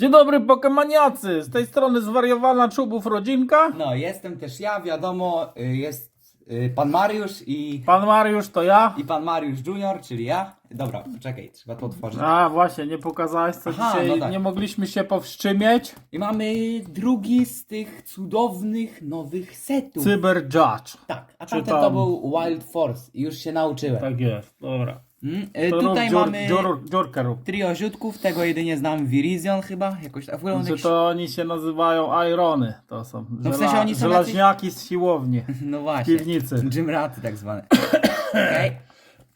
Dzień dobry Pokemaniacy! Z tej strony zwariowana czubów rodzinka. No, jestem też ja, wiadomo, y, jest y, pan Mariusz i, Pan Mariusz to ja. i pan Mariusz Junior, czyli ja. Dobra, czekaj, trzeba to otworzyć. A właśnie, nie pokazałeś co Aha, dzisiaj. no tak. Nie mogliśmy się powstrzymać. I mamy drugi z tych cudownych nowych setów. Cyber Judge. Tak, a tamten tam- to był Wild Force i już się nauczyłem. Tak jest, dobra. Mm, To tutaj rób dziur, mamy dziur, dziurkę rób. trio ziutków, tego jedynie znam Virizion chyba, jakoś tak. Czy jakiś- to oni się nazywają Irony? To są No w sensie oni są żelaźniaki z siłowni. No właśnie. piwnicy. Gymraty tak zwane. Okej.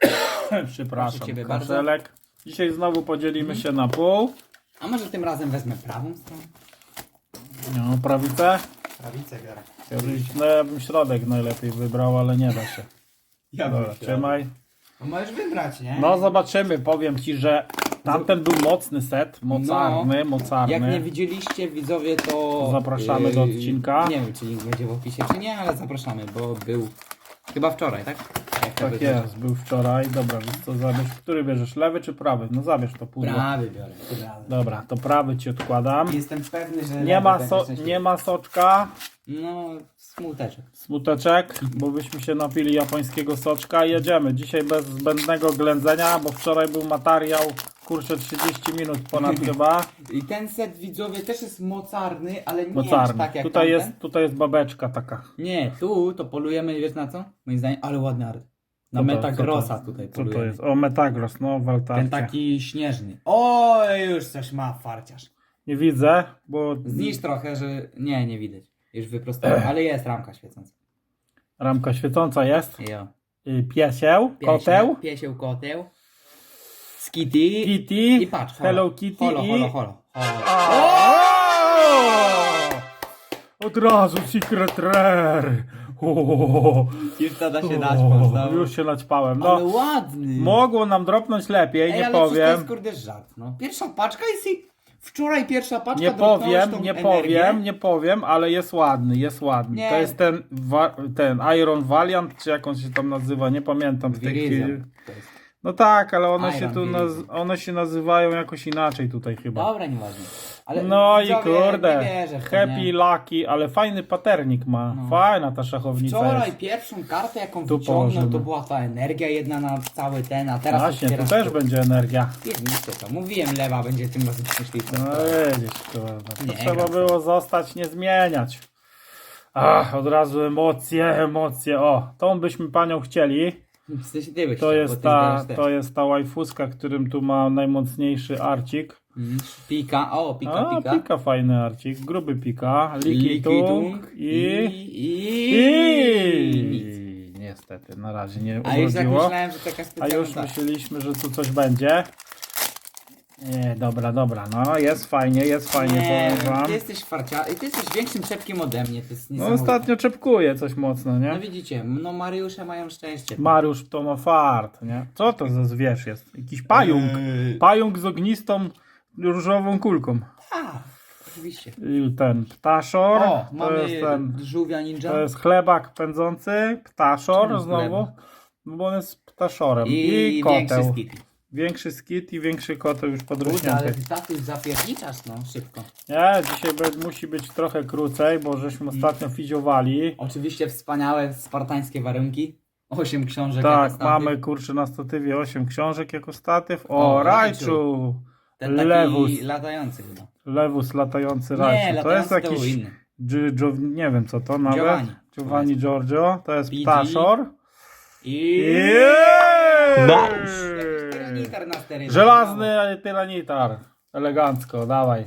Przepraszam, Proszę ciebie bardzo. kaszelek. Dzisiaj znowu podzielimy się na pół. A może tym razem wezmę prawą stronę? No, prawicę. Prawicę biorę. Chciałbyś- No ja bym środek najlepiej wybrał, ale nie da się. Ja Dobra, trzymaj. No możesz wybrać, nie? No zobaczymy, powiem ci, że tamten był mocny set, mocarny, mocarny. Jak nie widzieliście widzowie, to... Zapraszamy do odcinka. Nie wiem, czy link będzie w opisie, czy nie, ale zapraszamy, bo był chyba wczoraj, tak? Jak to Tak będzie? jest, był wczoraj. Dobra, więc co zabierz? Który bierzesz, lewy czy prawy? No zabierz to pudło. Prawy biorę, tym razem. Dobra, to prawy ci odkładam. Jestem pewny, że... Nie ma, so, nie ma soczka, No, smuteczek. smuteczek, bo byśmy się napili japońskiego soczka. Jedziemy. Dzisiaj bez zbędnego ględzenia, bo wczoraj był materiał, kurczę, 30 minut ponad chyba. I ten set widzowie też jest mocarny, ale nie jest Mocarny. tak jak Tutaj tamten. jest, tutaj jest babeczka taka. Nie, tu to polujemy, wiesz na co? Moim zdaniem, ale ładny art. Na Co to- co to- tutaj Co polujemy. to jest? O, Metagross, no w altarcie. Ten taki śnieżny. O, już coś ma farciarz. Nie widzę, bo Zniszcz trochę, że... Nie, nie widać. Już wyprostowałem, ale jest ramka świecąca. ramka świecąca jest. Jo. Piesieł, koteł, Piesieł, koteł. Skitty. Kitty, I patrz, holo. Hello Kitty Holo, i... holo, holo. holo. Od razu Secret Rare. Już to da się dać, O, można. Już się naćpałem. Ale No, ładny. mogło nam dropnąć lepiej, Ej, nie ale przecież To powiem. jest kurde żart, no. Pierwsza paczka jest i... Wczoraj pierwsza paczka Nie powiem, nie energię. powiem, nie powiem, ale jest ładny, jest ładny. Nie. To jest ten, ten Iron Valiant, czy jak on się tam nazywa, nie pamiętam w tej chwili. No tak, ale one Iron się tu naz- one się nazywają jakoś inaczej tutaj chyba. Dobra, nieważne. Ale No i widzowie, kurde, nie wierzę w to, Happy nie. Lucky, ale fajny paternik ma. No. Fajna ta szachownica Wczoraj jest. pierwszą kartę, jaką Tu wyciągnął, położymy. to była ta energia jedna na cały ten, a teraz Właśnie, tu też będzie energia. Pierniczcie to. Mówiłem, lewa będzie tym razem szczęśliwa. No widzisz, kurde. To Nie, trzeba gra. było zostać, nie zmieniać. Ach, od razu emocje, emocje. O, tą byśmy panią chcieli. W sensie ty byś To chciał, bo jest ty ta, to jest ta waifuska, którym tu ma najmocniejszy arcik. Mhm. Pika, o, pika, A, pika. pika fajny arcik, gruby pika, likitung i... i... I... nic. Niestety, na razie nie A już tak urodziło. myślałem, że taka A specjalna... już myśleliśmy, że tu coś będzie. Nie, dobra, dobra, no jest fajnie, jest fajnie, Nie, powiem wam. ty jesteś farcia... Ty jesteś większym czepkiem ode mnie, to jest No ostatnio czepkuje coś mocno, No nie? widzicie, no Mariusze mają szczęście. Mariusz to ma fart, nie? Co to za zwierz jest? Jakiś pająk. Eee. Pająk z ognistą różową kulką. A, oczywiście. I ten ptaszor, O, to mamy jest ten, żółwia ninja. to jest chlebak pędzący, ptaszor znowu, no bo on jest ptaszorem. I, I, większy koteł. skit. Większy skit i większy koteł już Kurde, ale ty taty zapierniczasz, no, szybko. Nie, dzisiaj be- musi być trochę krócej, bo żeśmy ostatnio fiziowali. Oczywiście wspaniałe spartańskie warunki. Osiem książek. Tak, jak ostatnio. mamy kurczę na statywie 8 książek jako statyw. O, O, Rajczu! Ten taki Lewus. latający chyba. Lewus latający Rajczu. To jest latający to był jakiś. inny. Gi- Gio- nie wiem co to nawet. Giovanni. Giovanni Giorgio. To jest PG. ptaszor. I... Jeeeej! Tyranitar na sterynie. Żelazny tyranitar. Elegancko, dawaj.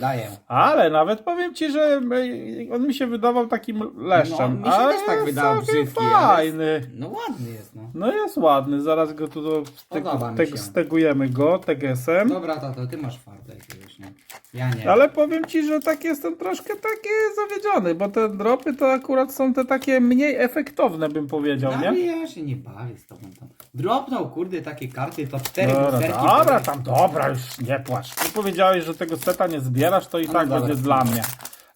Daję. Ale nawet powiem ci, że e, on mi się wydawał takim leszczem. No, mi się ale też tak wydawał brzydki, fajny. No ładny jest, no. No jest ładny, zaraz go tu do, steg, stegujemy go tegesem. Dobra, tato, ty masz fartę jakiegoś, nie? Ja nie. Ale powiem ci, że tak jestem troszkę taki zawiedziony, bo te dropy to akurat są te takie mniej efektowne, bym powiedział, Ale nie? ja się nie bawię z tobą tam. Dropnął, kurde, takie karty, to cztery Dobra, dobra, tam dobra, już nie płacz. Ty powiedziałeś, że tego seta nie zbierasz, to i No tak dobra. będzie dla mnie.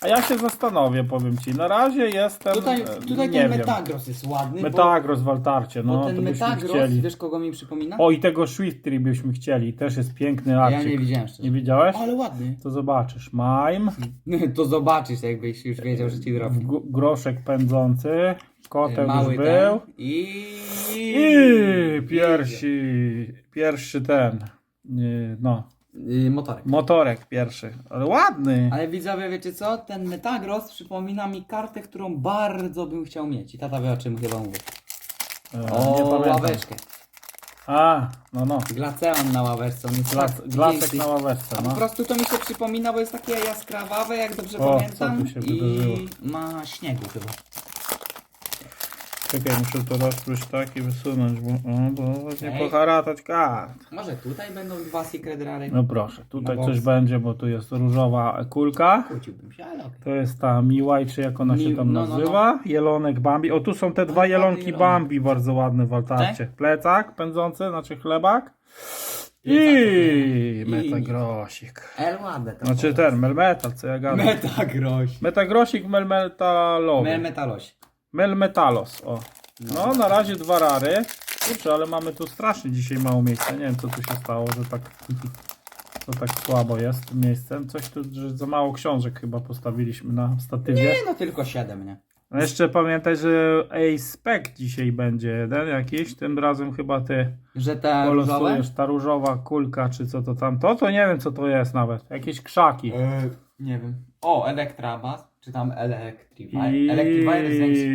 A ja się zastanowię, powiem ci. Na razie jestem. Tutaj, e, tutaj nie ten wiem. Metagros jest ładny, bo, Metagros w altarcie, bo no ten to byśmy Metagros, chcieli. wiesz kogo mi przypomina? O i tego Swiftry byśmy chcieli. Też jest piękny ja arcik. nie widziałem szczerze. Nie widziałeś? Ale ładny. To zobaczysz. Mime, To zobaczysz, jakbyś już wiedział, że ci drobi. g- groszek pędzący, kotek Mały już ten był. i... I pierwszy, pierwszy ten, y, no, Y, motorek. motorek pierwszy, ale ładny. Ale widzowie, wiecie co? Ten Metagros przypomina mi kartę, którą bardzo bym chciał mieć. I tata wie o czym chyba mówię. E, O, pamiętam. ławeczkę. A, no no, Glaceon na ławeczce. On jest Glas, tak glasek piękny. na ławeczce, A po no. prostu to mi się przypomina, bo jest takie jaskrawawe, jak dobrze O, pamiętam. co tu się I wydarzyło? ma śniegu chyba. Czekaj, muszę to rozpróć tak i wysunąć, bo, o, bo Ej. poharatać kart. Może tutaj będą dwa secret rary. No proszę, tutaj Na coś boks. będzie, bo tu jest różowa kulka. Kłóciłbym się, ale okej. To jest ta Miłaj, czy jak ona się Mi- tam no, no, nazywa? Jelonek Bambi. O, tu są te dwa ładny jelonki. Bambi, bardzo ładne w altarcie. Plecak pędzący, znaczy chlebak. I I- metagrosik. El ładne to Znaczy ten, melmetal, co ja gadam. Metagroś. Metagrosik melmetalowy. Mel metaloś. Melmetalos, o. No, na razie dwa rary. Kurczę, ale mamy tu strasznie dzisiaj mało miejsca. Nie wiem, co tu się stało, że tak, to tak słabo jest tym miejscem. Coś tu, że za mało książek chyba postawiliśmy na statywie. Nie no, tylko siedem, nie? A jeszcze pamiętaj, że A-Spec dzisiaj będzie jeden jakiś. Tym razem chyba ty Że różowe? polosujesz ta różowa kulka, czy co to tam. To to nie wiem, co to jest nawet. Jakieś krzaki. E, nie wiem. O, Elektrabas, czy tam jest większy.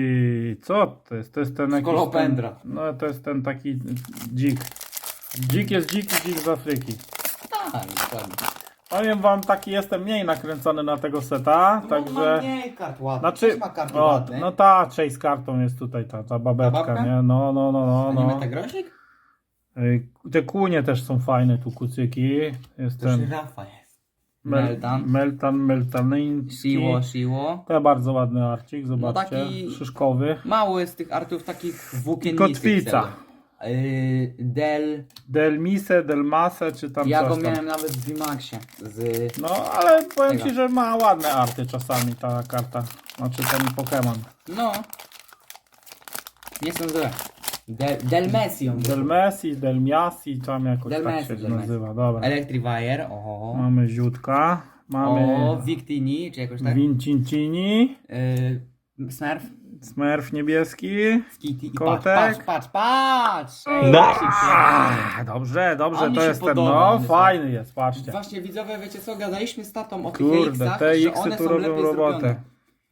I co to jest? To jest ten jakiś Skolopendra. Ten, no to jest ten taki dzik. Dzik jest dziki, dzik z Afryki. Tak, dokładnie. Powiem wam, taki jestem mniej nakręcony na tego seta, No, także... ma mniej kart ładnych. Znaczy, ma karty o, ładne. no ta Chase z kartą jest tutaj, ta, ta babeczka, babka? nie? No, no, no, no. No. Metagrosik? Ej, Te kłunie też są fajne, tu kucyki. Jest To ten żyrafa jest. Mel- Meltan. Meltan, Meltanyński. Siło, siło. To bardzo ładny arcik, zobaczcie. taki- Szyszkowy. Mało jest tych artów takich włókiennistych. Kotwica. celu. Yy, Del. Delmise, Delmase, czy tam Ja go tam. miałem nawet w Vimaxie. Z... No, ale powiem Tego. ci, że ma ładne arty czasami ta karta. Znaczy ten Pokémon. No. Nie są złe. Del, Del Messi on był. Delmesi, Delmiasi, tam jakoś Del tak Messi, się Del Messi. nazywa. Dobra. Electrifier. O. Mamy Ziutka. Mamy O, Victini, czy jakoś tak. Vincincini. Yy, Smurf. Smurf niebieski. Kitty. I Kotek. patrz, patrz, patrz, patrz! Ej. A, dobrze, dobrze, On mi to się jest ten. podoba, No, on jest fajny jest, patrzcie. Właśnie widzowie, wiecie co, gadaliśmy z tatą o tych Kurde, te że X-y one tu są robią lepiej robotę. zrobione.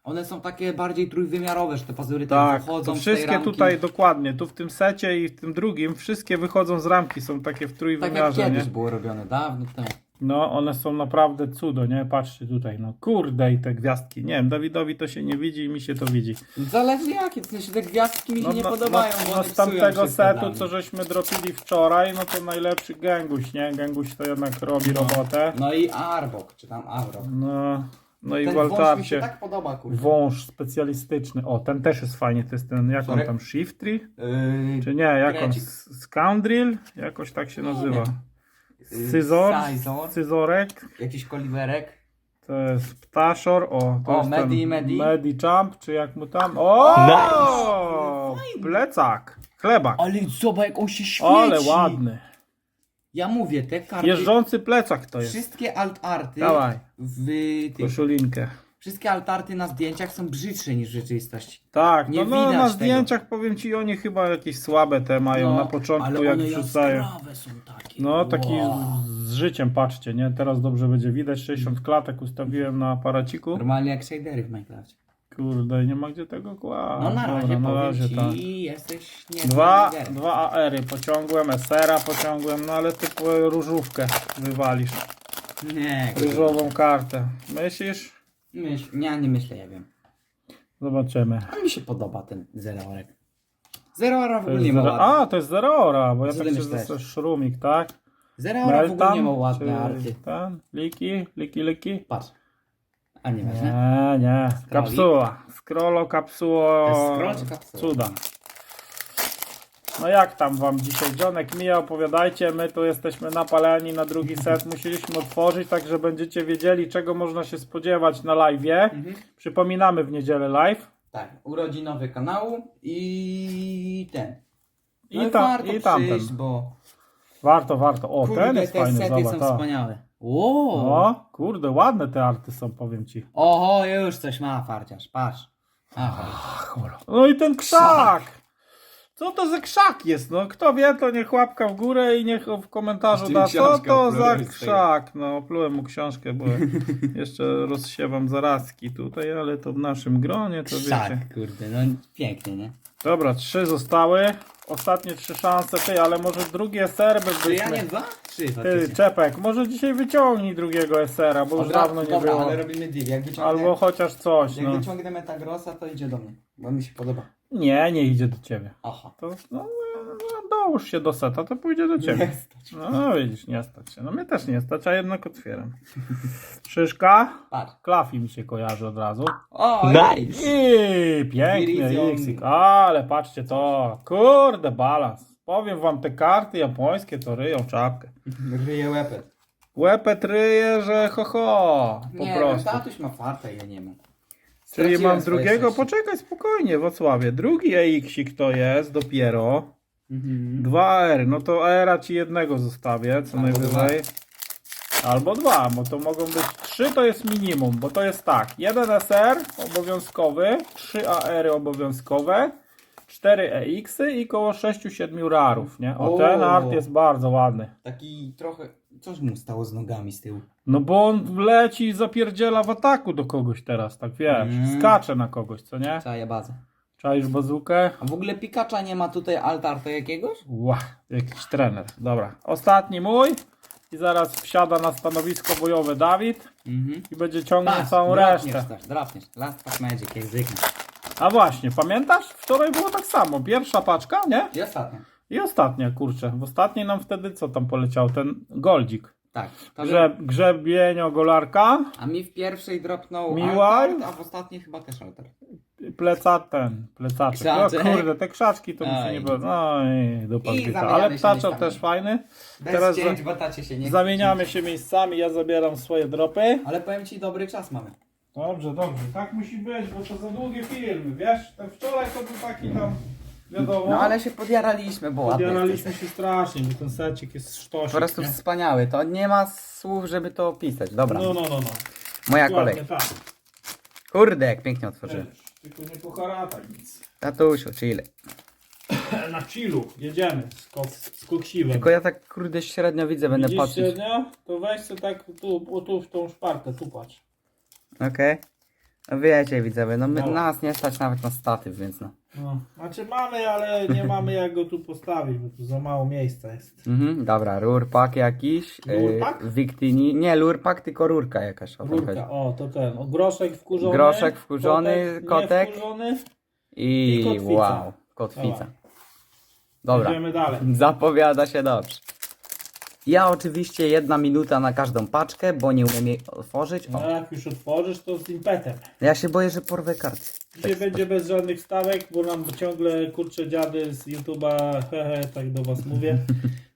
One są takie bardziej trójwymiarowe, że te pazury tak, Tak, wychodzą to z tej wszystkie ramki. tutaj dokładnie, tu w tym secie i w tym drugim, wszystkie wychodzą z ramki, są takie w Tak jak trójwymiarze, kiedyś nie? było robione, dawno temu. No, one są naprawdę cudo, nie? Patrzcie tutaj, no kurde i te gwiazdki. Nie wiem, Dawidowi to się nie widzi i mi się to widzi. Zależy jakie, w sensie te gwiazdki mi się No, nie no, podobają, no, bo no one z psują tamtego wszystko dla setu, mnie. co żeśmy dropili wczoraj, no to najlepszy gęguś, nie? Gęguś to jednak robi No. robotę. No i Arbok, czy tam Aurok. No, no i Ten w wąż mi się altarcie tak podoba, kurde. wąż specjalistyczny. O, ten też jest fajnie, to jest ten, jak on Sorry? tam, Shiftry? Yy, Czy nie, jak on. S- Scoundrel? Jakoś tak się Nie nazywa. Yy, Scyzor? Scizor. Scyzorek? jakiś koliwerek. To jest Ptaszor, o, to O, jest Medi, ten Medi. Medi Jump, czy jak mu tam, o, Nice. plecak, chlebak, Ale zobacz jak on się świeci. ale ładny, Ja mówię, te karty, jeżdżący plecak to jest, wszystkie alt-arty dawaj, w tych, koszulinkę. wszystkie altarty na zdjęciach są brzydsze niż w rzeczywistości. Tak, Nie no, no widać na tego. zdjęciach powiem ci, oni chyba jakieś słabe te mają No, na początku, ale jak one wrzucają. jaskrawe są takie. No, taki Wow. z, z życiem, patrzcie, nie? Teraz dobrze będzie widać. 60 klatek ustawiłem na aparaciku. Normalnie jak shadery w Minecraft. Kurde, nie ma gdzie tego kłaść. No na razie Dobra, na powiem razie ci, tak. jesteś nie Dwa, dwa AR-y pociągłem, SR-a pociągłem, no ale ty po różówkę wywalisz. Nie, Różową kartę. Myślisz? myśl, ja nie myślę, ja wiem. Zobaczymy. A mi się podoba ten zerorek. Zerora w To ogóle jest nie ma zero... ładnych. A, to jest Zerora, bo ja Co tak ty się myślałeś? zastanawiam. Szrumik, tak? Zerora w ogóle nie ma ładne czy arty. ten? Liki, liki, liki? Patrz. A nie nie? Kapsuła. Scrollo, kapsuło. Scroll czy kapsuła? Cuda. No jak tam wam dzisiaj? Dzionek, Mija, opowiadajcie. My tu jesteśmy napaleni na drugi set. Musieliśmy otworzyć, tak że będziecie wiedzieli, czego można się spodziewać na live'ie. Mhm. Przypominamy w niedzielę live. Tak, urodzinowy kanału i ten. No I, tam, warto i tamten. przyjść, bo Warto, warto. O, kurde, ten jest te fajny, sety zobacz. są to. wspaniałe. Wow. O, kurde, ładne te arty są, powiem ci. Oho, już coś ma farciarz, patrz. Aha. No i ten krzak! Co to za krzak jest? No kto wie, to niech łapka w górę i niech w komentarzu da, co książkę to za oplułeś krzak? No, oplułem mu książkę, bo jeszcze rozsiewam zarazki tutaj, ale to w naszym gronie, to wiecie. Tak, kurde, no pięknie, nie? Dobra, trzy zostały. Ostatnie trzy szanse, ty, ale może drugi SR by Czy ja byśmy... nie dwa? Trzy Ty, faktycznie. Czepek, może dzisiaj wyciągnij drugiego SR-a, bo już dawno nie Dobra, było. ale robimy deal. Jak wyciągnę, Albo chociaż coś, jak no. wyciągnę Metagrossa, to idzie do mnie, bo mi się podoba. Nie, nie idzie do ciebie. Aha. To no, no, dołóż się do seta, to pójdzie do ciebie. Nie stać. No widzisz, nie stać się. No mnie też nie stać, a jednak otwieram. Szyszka. Patrz. Klafi mi się kojarzy od razu. O, Nice. I. Iksik. Ale patrzcie to. Kurde, balans. Powiem wam, te karty japońskie to ryją czapkę. Ryje łepet. Łepet ryje, że ho ho. Po Nie, prostu. no, tatuś ma farta i ja nie mam. Czyli Straciłem mam swoje drugiego, szczęście. poczekaj spokojnie, Wocławie. Drugi EX-ik to jest dopiero. Mhm. Dwa R, no to era ci jednego zostawię, co Albo najwyżej. Albo dwa, bo to mogą być trzy, to jest minimum, bo to jest tak. Jeden SR obowiązkowy, trzy AR obowiązkowe, cztery EX i koło 6-7 rarów, nie? O, O. ten art jest bardzo ładny. Taki trochę... Coś mu stało z nogami z tyłu. No bo on leci i zapierdziela w ataku do kogoś teraz, tak wiesz, Mm. skacze na kogoś, co nie? Cała bazę. Czaisz bazukę? A w ogóle Pikacza nie ma tutaj altarta jakiegoś? Ła, jakiś trener. Dobra, ostatni mój. I zaraz wsiada na stanowisko bojowe Dawid Mhm. i będzie ciągnął całą drapniesz resztę. też, drapniesz. Last Pack Magic, jak zwykle. A właśnie, pamiętasz? Wczoraj było tak samo. Pierwsza paczka, nie? I ostatnia. I ostatnia, kurczę. W ostatniej nam wtedy co tam poleciał? Ten goldzik. Tak. To Grze, grzebienio golarka, A mi w pierwszej dropnął Miłaj. altart, a w ostatniej chyba też altart. pleca ten, plecaczek. Krzaczek. O kurde, te krzaczki to mi się Oj. nie podoba. No i dupa I zbita. zamieniamy Ale się ptaczek miejscami. też fajny. Bez Teraz cięć, za- bo tacie się nie chce Zamieniamy się miejscami, ja zabieram swoje dropy. Ale powiem ci, dobry czas mamy. Dobrze, dobrze. Tak musi być, bo to za długie filmy, wiesz? Ten wczoraj to był taki tam, wiadomo. No ale się podjaraliśmy, bo ładny Podjaraliśmy się strasznie, bo ten secik jest sztosik. Po prostu nie? wspaniały. To nie ma słów, żeby to opisać. Dobra, No, no, no, no. moja Dokładnie kolej. tak. Kurde, jak pięknie otworzyłem. Wiesz, Tylko nie pocharataj nic. Tatusiu, chile. Na chillu, jedziemy z, kok, z koksiwem. Tylko ja tak kurde średnio widzę, będę Widzisz patrzeć. średnio? To weź sobie tak tu, o, tu w tą szparkę, tu patrz. Okej. No wiecie widzowie, no my, No. nas nie stać nawet na statyw, więc no. No. Znaczy mamy, ale nie mamy jak go tu postawić, bo tu za mało miejsca jest. Mhm, dobra, rurpak jakiś. Rurpak? Yy, Wictini. Nie, rurpak, tylko rurka jakaś. O to chodzi. Rurka, o to ten, o groszek wkurzony. Groszek wkurzony, kotek. Wkurzony. I, I kotwica. wow, kotwica. Dobra. Dobra, Idziemy dalej. zapowiada się dobrze. Ja oczywiście jedna minuta na każdą paczkę, bo nie umiem jej otworzyć. No O, jak już otworzysz, to z impetem. ja się boję, że porwę karty. Dzisiaj będzie bez żadnych stawek, bo nam ciągle kurcze dziady z YouTube'a, hehe, tak do was mówię.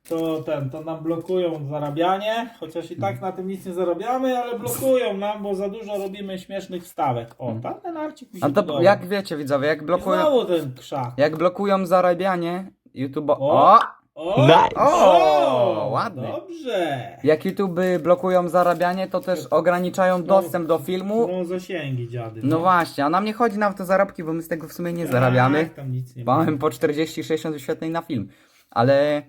To ten, to nam blokują zarabianie, chociaż i tak na tym nic nie zarabiamy, ale blokują nam, bo za dużo robimy śmiesznych wstawek. O, tamten arcik mi się A to podoba. jak wiecie widzowie, jak blokują, znowu ten krzak. jak blokują zarabianie YouTube... O! O! O, Nice. O, ładny. Dobrze. Jak YouTube blokują zarabianie, to też ograniczają dostęp do filmu. No zasięgi dziady. No właśnie, a nam nie chodzi nam to zarobki, bo my z tego w sumie nie zarabiamy. Tak, tam nic nie ma. Mamy po 40-60 wyświetleń na film. Ale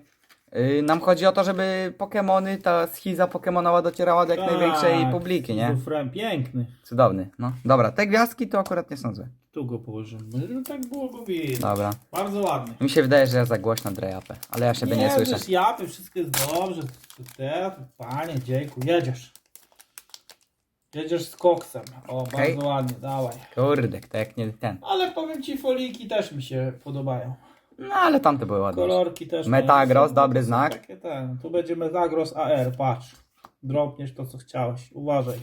y, nam chodzi o to, żeby Pokemony, ta schiza Pokemonała docierała do jak Tak, największej publiki, nie? Piękny. Cudowny. No dobra, te gwiazdki to akurat nie są złe. Tu go położymy. No tak było go widać. Dobra. Bardzo ładny. Mi się wydaje, że ja za głośno drejapę, ale ja siebie nie, nie słyszę. wiesz, japy, wszystko jest dobrze. To Te, panie, dziękuję. Jedziesz. Jedziesz z koksem. O, Okej. bardzo ładnie, dawaj. Kurde, to jak nie ten. Ale powiem ci, foliki też mi się podobają. No ale tamte były ładne. Kolorki też. Metagros, są- dobry są znak. Takie ten. Tu będzie Metagros AR, patrz. Dropniesz to, co chciałeś. Uważaj.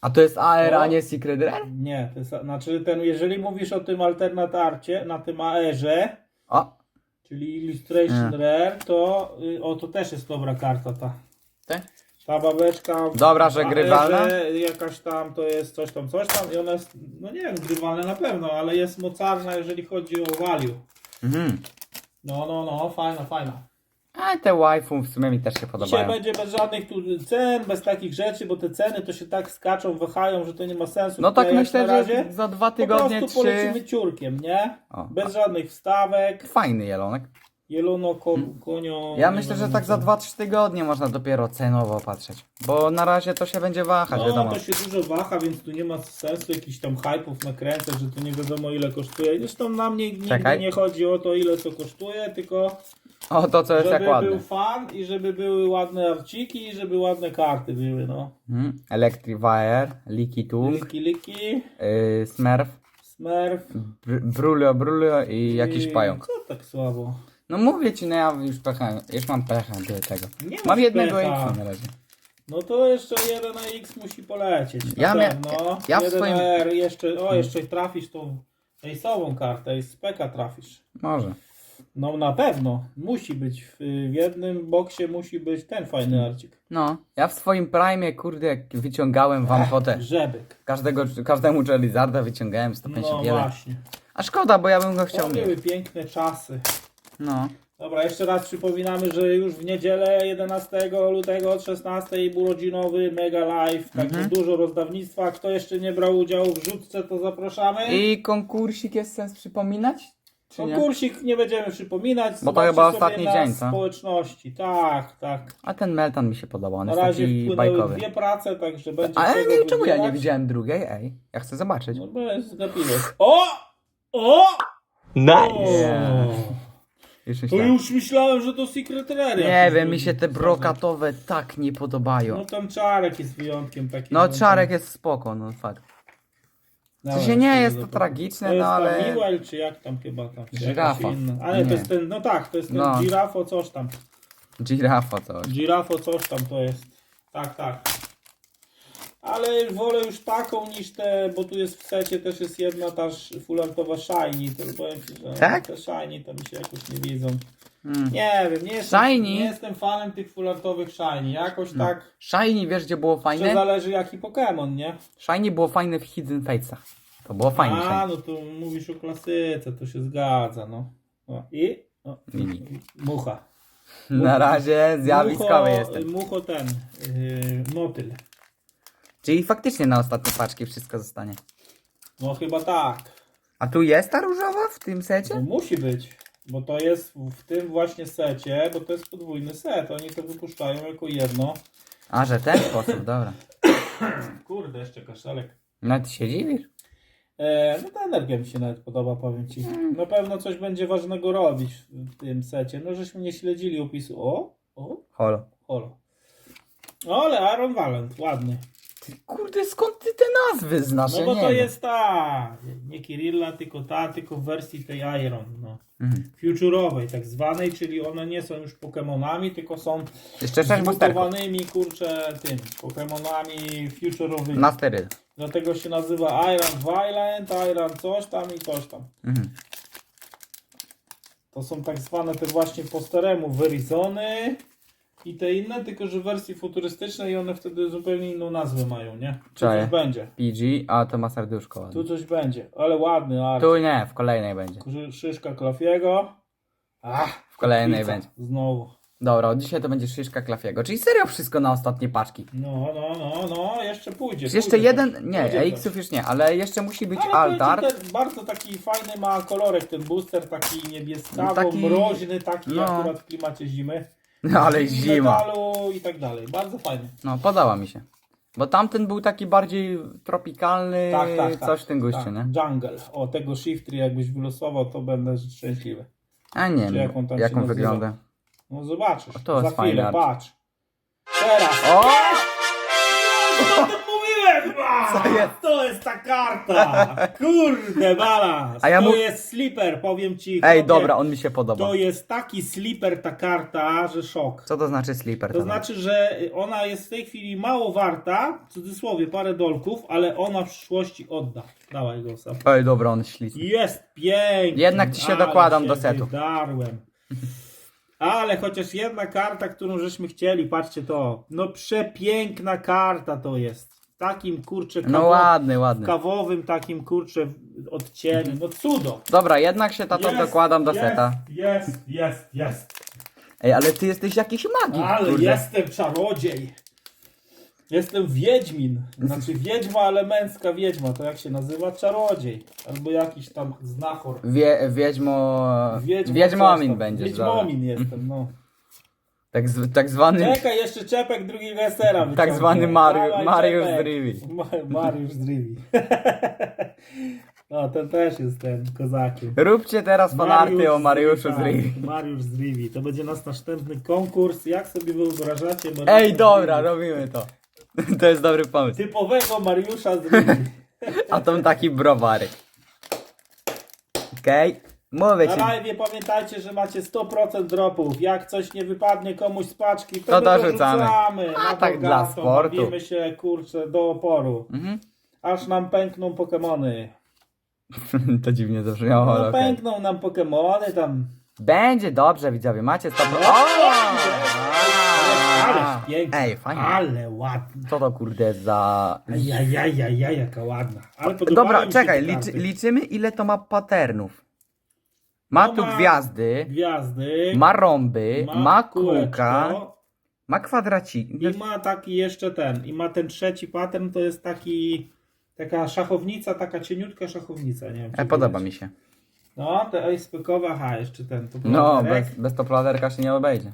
A to jest AR, a O. nie Secret Rare? Nie, to jest, znaczy ten, jeżeli mówisz o tym alternatarcie, na tym AR-ze, O, Czyli Illustration Nie. Rare, to y, o to też jest dobra karta ta. Ty? Ta babeczka. Dobra, że a, grywalna? że Jakaś tam to jest coś tam, coś tam i ona jest, no nie wiem, grywalna na pewno, ale jest mocarna, jeżeli chodzi o value. Mhm. No, no, no, fajna, fajna. A te waifu w sumie mi też się Dzisiaj podobają. będzie bez żadnych tu cen, bez takich rzeczy, bo te ceny to się tak skaczą, wahają, że to nie ma sensu. No tak myślę, na razie. że za dwa Po tygodnie, prostu trzy... polecimy ciurkiem, nie? O, Bez żadnych wstawek. Fajny jelonek. Jelono, ko, konio. Ja nie myślę, wiem, że tak za 2-3 tygodnie można dopiero cenowo patrzeć. Bo na razie to się będzie wahać, No wiadomo. to się dużo waha, więc tu nie ma sensu jakichś tam hypów nakręcać, że to nie wiadomo ile kosztuje. Zresztą na mnie nigdy Czekaj. nie chodzi o to ile co kosztuje, tylko O, to co jest żeby jak ładne. był fan i żeby były ładne arciki i żeby ładne karty były, no. Mhm. Electric Wire, Leaky Tung, Liki, liki, yy, Smurf, smurf. Br- Brulio Brulio i jakiś i- pająk. Co tak słabo? No mówię ci, no ja już pecha, już mam pecha do tego. Nie masz Mam jednego pecha. X na razie. No to jeszcze jeden na X musi polecieć. Na Ja mia- pewno. ja w jeden swoim- R jeszcze, o jeszcze trafisz tą rejsową kartę i speka trafisz. Może. No na pewno. Musi być. W, w jednym boksie musi być ten fajny arcik. No, ja w swoim prime, kurde, jak wyciągałem wam fotę. Żebyk. Każdego, każdemu Charizarda wyciągałem 150 No wiele. właśnie. A szkoda, bo ja bym go chciał mieć. były piękne czasy. No. Dobra, jeszcze raz przypominamy, że już w niedzielę 11 lutego od 16 urodzinowy Mega Live. Także Mhm. dużo rozdawnictwa. Kto jeszcze nie brał udziału w rzutce, to zapraszamy. I konkursik jest sens przypominać? Czy nie? Konkursik nie będziemy przypominać. Bo to zobaczcie chyba sobie ostatni na dzień, co? społeczności. Tak, tak. A ten Meltan mi się podobał, on Na jest razie taki wpłynęły bajkowy. dwie prace, także będzie Ale czego nie, czemu ja nie wybierać. widziałem drugiej? Ej, ja chcę zobaczyć. No bo jest zgapiłeś. O! O! Nie. O! Już To myślałem. już myślałem, że to Secret Rare. Nie jakiś wiem, mi się te brokatowe tak nie No podobają. tam czarek jest wyjątkiem takim. No czarek jest spoko, no fakt. Dawaj, sensie nie jest to tragiczne, To jest no ale... Miłel, czy jak tam chyba tam. czy Żyrafa. jakaś inna. Ale to Nie. jest ten, no tak, to jest ten No. girafo coś tam. Girafa coś. Girafo coś tam to jest. Tak, tak. Ale wolę już taką niż te, bo tu jest w secie też jest jedna ta fulartowa shiny, to powiem ci, że Tak? te shiny to mi się jakoś nie widzą. Mm. Nie wiem, nie jestem, Shiny? nie jestem fanem tych fulartowych shiny. Jakoś No. tak, Shiny, wiesz gdzie było że fajne? zależy jaki Pokémon, nie? Shiny było fajne w Hidden Fatesach. To było fajne. A, Shiny. no to mówisz o klasyce, to się zgadza, no. O, I? O, Mini. mucha. Na razie zjawiskowy Mucho- jestem. Mucho ten, yy, motyl. Czyli faktycznie na ostatnie paczki wszystko zostanie. No chyba tak. A tu jest ta różowa w tym No secie? musi być, bo to jest w tym właśnie secie, bo to jest podwójny set. Oni to wypuszczają jako jedno. A, że ten sposób, dobra. Kurde, jeszcze kaszelek. No ty się dziwisz? E, no ta energia mi się nawet podoba, powiem ci. Na pewno coś będzie ważnego robić w tym secie. No żeśmy nie śledzili opisu. O, o, Holo. holo. Ale Aaron Valent, ładny. Ty, kurde, skąd ty te nazwy znasz? No Ja bo nie to wiem. jest ta, nie Kirilla, tylko ta, tylko w wersji tej Iron, no. Mhm. Futurowej tak zwanej, czyli one nie są już Pokemonami, tylko są Jeszcze sześć boosterków. zmutowanymi, kurczę, tym, Pokemonami futurowymi. Na steryd. Dlatego się nazywa Iron Violent, Iron coś tam i coś tam. Mhm. To są tak zwane te właśnie po staremu i te inne, tylko że w wersji futurystycznej one wtedy zupełnie inną nazwę mają, nie? Tu Czaję. coś będzie. PG, a to ma serduszko. ładne. Tu coś będzie, ale ładny art. Tu nie, w kolejnej będzie. Szy- Szyszka Klafiego. Ach, W kolejnej pizza. będzie. Znowu. Dobra, od dzisiaj to będzie szyszka Klafiego. Czyli serio wszystko na ostatnie paczki. No, no, no, no, jeszcze pójdzie. Jeszcze pójdzie jeden, nie, pójdzie EX-ów już nie, ale jeszcze musi być Ale altar. powiem ci, ten Bardzo taki fajny ma kolorek ten booster, taki niebieskawo, Taki- mroźny, taki no. akurat w klimacie zimy. No ale I zima. metalu i tak dalej. Bardzo fajny. No, podoba mi się. Bo tamten był taki bardziej tropikalny, Tak, tak, tak. coś w tym guście, tak. nie? Jungle. O, tego Shiftry jakbyś wylosował, to będę szczęśliwy. A nie Czy wiem, jak on tam jak on nazywa? wygląda. No zobaczysz. To Za jest fajny chwilę, art. patrz. Teraz. O Jest? To jest ta karta! Kurde, balans! A ja to mu- jest slipper, powiem ci. Ej, chłopie. dobra, on mi się podoba. To jest taki slipper ta karta, że szok. Co to znaczy sleeper? To znaczy, że ona jest w tej chwili mało warta, w cudzysłowie parę dolków, ale ona w przyszłości odda. Dawaj go sam. Ej, dobra, on śliczny. Jest piękny. Jednak ci się ale dokładam się do setu. Wydarłem. Ale chociaż jedna karta, którą żeśmy chcieli, patrzcie to. No przepiękna karta to jest. Takim kurczę No kawo- ładny, ładny. kawowym takim kurczę odcieniu. No cudo. Dobra, jednak się tato Jest, dokładam do jest, seta. Jest, jest, jest. Ej, ale ty jesteś jakiś magik, Ale kurde. jestem czarodziej. Jestem wiedźmin. Znaczy wiedźma, ale męska wiedźma. To jak się nazywa? Czarodziej. Albo jakiś tam znachor. Wie, wiedźmo... Wiedźma Wiedźmomin tam. będziesz. Wiedźmomin jestem, no. Tak, z, tak zwany... Czekaj, jeszcze czepek drugiego esera Tak zwany Mariusz- Dawaj, Mariusz czepek. z Rivi. Ma- Mariusz z Rivi. No, ten też jest ten kozakiem. Róbcie teraz fanarty o Mariuszu z tak, Rivi. Mariusz z Rivi. To będzie nasz następny konkurs. Jak sobie wyobrażacie Mariusza Ej, dobra, robimy to. To jest dobry pomysł. Typowego Mariusza z Rivi. A to taki browary. Okej? Mówię Na ci. live pamiętajcie, że macie 100% dropów. Jak coś nie wypadnie komuś z paczki, to, To my to dorzucamy. rzucamy. A na tak bogato. dla sportu. Bawimy się, kurczę, do oporu. Mhm. Aż nam pękną Pokemony. To dziwnie zabrzmiało, No, ale okej. pękną nam Pokemony tam. Będzie dobrze, widzowie, macie 100%. No, O! Ale. Ej, fajnie. Ale ładna. Co to kurde za... Ajajajajaj, jaka ładna. Ale Dobra, mi się czekaj, te liczy, karty. liczymy ile to ma patternów. Ma No tu ma- gwiazdy, Gwiazdy. ma rąby, ma, kółka, kółeczko ma kwadraciki. I ma taki jeszcze ten. I ma ten trzeci pattern, to jest taki... Taka szachownica, taka cieniutka szachownica, nie wiem. czy E, podoba widać. mi się. No, te ace aha, jeszcze ten. To No, bez, bez to planerka się nie obejdzie.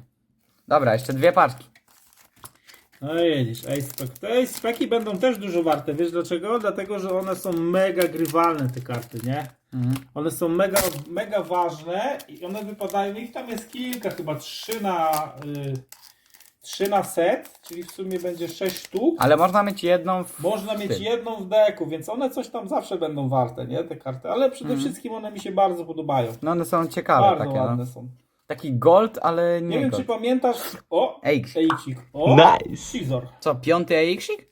Dobra, jeszcze dwie paczki. No widzisz, Ace. Te Ace będą też dużo warte. Wiesz dlaczego? Dlatego, że one są mega grywalne, te karty, nie? Mhm. One są mega, mega ważne i one wypadają, ich tam jest kilka, chyba trzy na, y, trzy na set, czyli w sumie będzie sześć sztuk. Ale można mieć jedną w... Można mieć tym. jedną w deku, więc one coś tam zawsze będą warte, nie? Te karty, ale przede Mhm. wszystkim one mi się bardzo podobają. No one są ciekawe bardzo takie, ładne no. są. Taki gold, ale Nie, nie, wiem, gold. czy pamiętasz. O! Ej, Ejcik. O! Nice. Scizor. co, piąty AX-ik?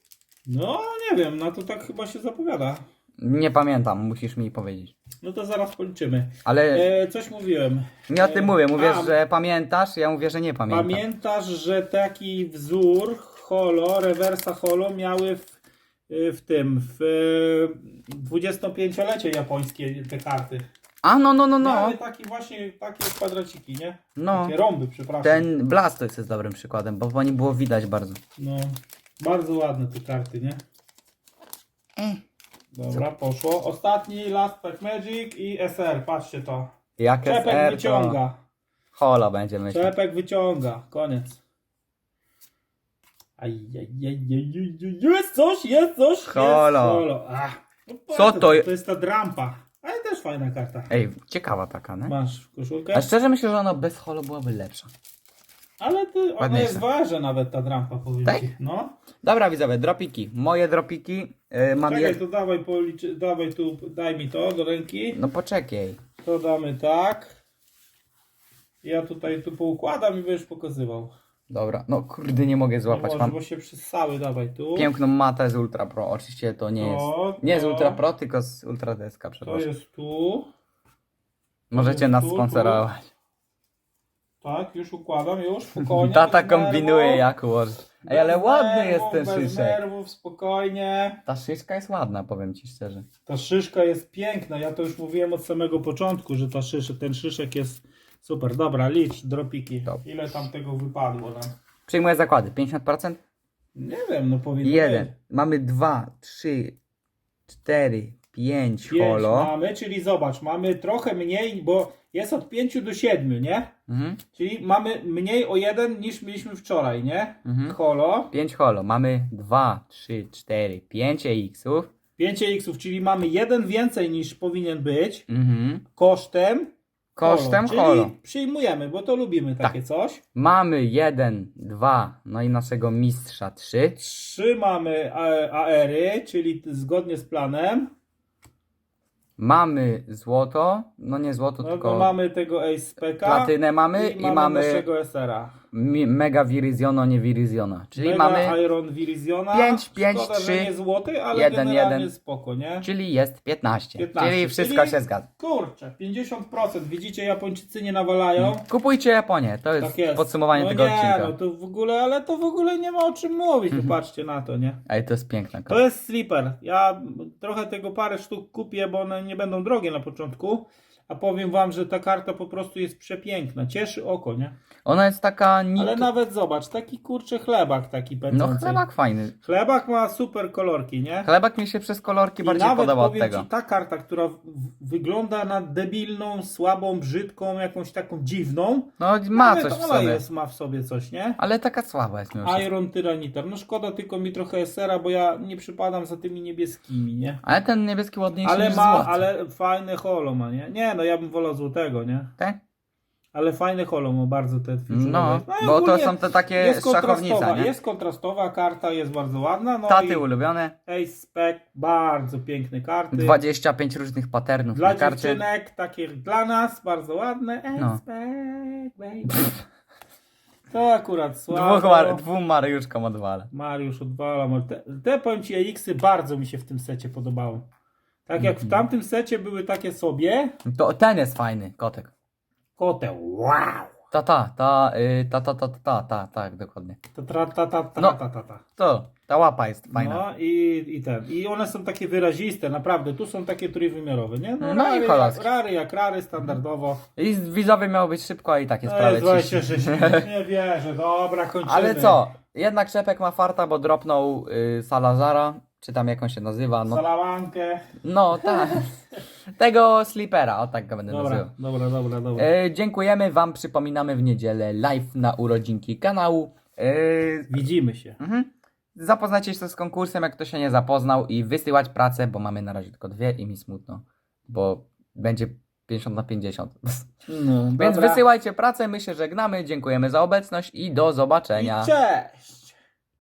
No, nie wiem, no to tak chyba się zapowiada. Nie pamiętam, musisz mi powiedzieć. No to zaraz policzymy. Ale E, coś mówiłem. nie o tym mówię, mówię, a, że pamiętasz, ja mówię, że nie pamiętam. Pamiętasz, że taki wzór holo, rewersa holo miały w, w tym, w 25-lecie japońskie te karty. A no, no, no, no. Miały taki właśnie, takie kwadraciki, nie? No. Takie rąby, przepraszam. Ten Blastoise jest dobrym przykładem, bo po nim było widać bardzo. No, bardzo ładne te karty, nie? Dobra, poszło. Ostatni Last Pack Magic i SR, patrzcie to. Jak Czepek SR, to wyciąga. Hola będzie myślę. Czepek wyciąga. Koniec. Ajajajajaj, Jest coś, jest coś. Jest Holo. holo. Ach, no co to je- To jest ta drampa. Ale też fajna karta. Ej, ciekawa taka, nie? Masz koszulkę. A szczerze myślę, że ona bez holo byłaby lepsza. Ale ty, ona Ładniejsza. jest ważna nawet ta drampa, powiem Tak? ci. No. Dobra widzowie, dropiki. Moje dropiki. Yy, mam Czekaj, je... to dawaj, policzy, dawaj tu, daj mi to do ręki. No poczekaj. To damy tak. Ja tutaj tu poukładam i będziesz pokazywał. Dobra, no kurde nie mogę Nie złapać. może, Mam bo się przyssały, dawaj tu. piękną matę z Ultra Pro. Oczywiście to nie jest. To, Nie z to. Ultra Pro, tylko z Ultra Deska, To przepraszam. jest tu. Możecie nas tu, tu. sponsorować. Tak, już układam, już, spokojnie. Tata bez kombinuje nerwów. jak ułożyć. Ej, ale Bez ładny jest nerwów, ten Bez szyszek. nerwów, spokojnie. Ta szyszka jest ładna, powiem ci szczerze. Ta szyszka jest piękna. Ja to już mówiłem od samego początku, że ta szyszek, ten szyszek jest super. Dobra, licz, dropiki. Dobra. Ile tam tego wypadło nam? Przyjmuję zakłady. 50%? Nie wiem, no powinno Jeden. Mamy dwa, trzy, cztery, pięć Pięć holo. mamy, czyli zobacz, mamy trochę mniej, bo jest od 5 do 7, nie? Mhm. Czyli mamy mniej o jeden niż mieliśmy wczoraj, nie? Mhm. Holo. Pięć holo. Mamy dwa, trzy, cztery, pięć EX-ów. 5 x czyli mamy jeden więcej niż powinien być Mhm. kosztem Kosztem holo. holo. Czyli przyjmujemy, bo to lubimy takie coś. Mamy jeden, dwa, no i naszego mistrza trzy. Trzy mamy A- AR-y, czyli zgodnie z planem. Mamy złoto, no nie złoto, No tylko to mamy tego Ace platynę mamy i, mamy naszego SR-a. Mi- Mega Viriziono, nie Viriziono. Czyli Mega mamy, Iron Viriziona. pięć, pięć, Szkoda, trzy, że nie złoty, ale jeden, generalnie jeden. spoko, nie? czyli jest 15. 15, Czyli wszystko czyli- się zgadza. Kurczę, 50%. Widzicie, Japończycy nie nawalają. Kupujcie Japonię, to jest, Tak jest. podsumowanie no tego nie, odcinka. no to w ogóle, ale to w ogóle nie ma o czym mówić. Mhm. Popatrzcie na to, nie? Ej, to jest piękna To jest slipper. Ja trochę tego parę sztuk kupię, bo one nie będą drogie na początku. A powiem wam, że ta karta po prostu jest przepiękna. Cieszy oko, nie? Ona jest taka... Ni... Ale nawet zobacz, taki kurczy chlebak taki No pędzący. chlebak fajny. Chlebak ma super kolorki, nie? Chlebak mi się przez kolorki I bardziej nawet podoba od powiem tego. Ci, ta karta, która w- w- wygląda na debilną, słabą, brzydką, jakąś taką dziwną. No ma nawet coś w ona sobie. jest, ma w sobie coś, nie? Ale taka słaba jest mimo wszystko. Iron Tyranitar. No szkoda tylko mi trochę Esera, bo ja nie przypadam za tymi niebieskimi, nie? Ale ten niebieski ładniejszy Ale niż ma, złoty. ale fajne holo ma, nie? Nie, no ja bym wolał złotego, nie? Te? Ale fajne holo ma bardzo te futurowe. No, i bo to ogólnie są te takie jest szachownice, nie? Jest kontrastowa karta, jest bardzo ładna. No Taty i ulubione. Ace Spec, bardzo piękne karty. 25 różnych patternów Dla na karcie. dziewczynek, takie dla nas, bardzo ładne. Ace No. Spec, baby. To akurat słabo. Dwóch mar- dwóm Mariuszkom odwala. Mariusz odwala. może Te, te powiem ci, EX-y bardzo mi się w tym secie podobały. Tak jak Mhm. w tamtym secie były takie sobie, To ten jest fajny, kotek. Koteł, wow! Ta, ta, ta, y, ta, ta, ta, ta, ta, ta, tak, dokładnie. Ta, ta, ta, ta, ta, No. ta, ta, ta. To, ta łapa jest fajna. No i, i ten. I one są takie wyraziste, naprawdę. Tu są takie trójwymiarowe, nie? No i rary, jak, kolaski. rary jak rary, standardowo. I widzowie miało być szybko, a i tak jest No prawie jest 30. 26. Nie wierzę, dobra, kończymy. Ale co? Jednak Czepek ma farta, bo dropnął y, Salazara, czy tam jak on się nazywa. No, Salamankę. no tak. Tego slipera, o tak go będę nazywał. dobra, dobra, dobra. E, dziękujemy Wam, przypominamy w niedzielę live na urodzinki kanału. E, Widzimy się. mhm. Zapoznajcie się z konkursem, jak kto się nie zapoznał i wysyłać pracę, bo mamy na razie tylko dwie i mi smutno, bo będzie 50 na 50. No, Więc wysyłajcie pracę, my się żegnamy, dziękujemy za obecność i do zobaczenia. I cześć!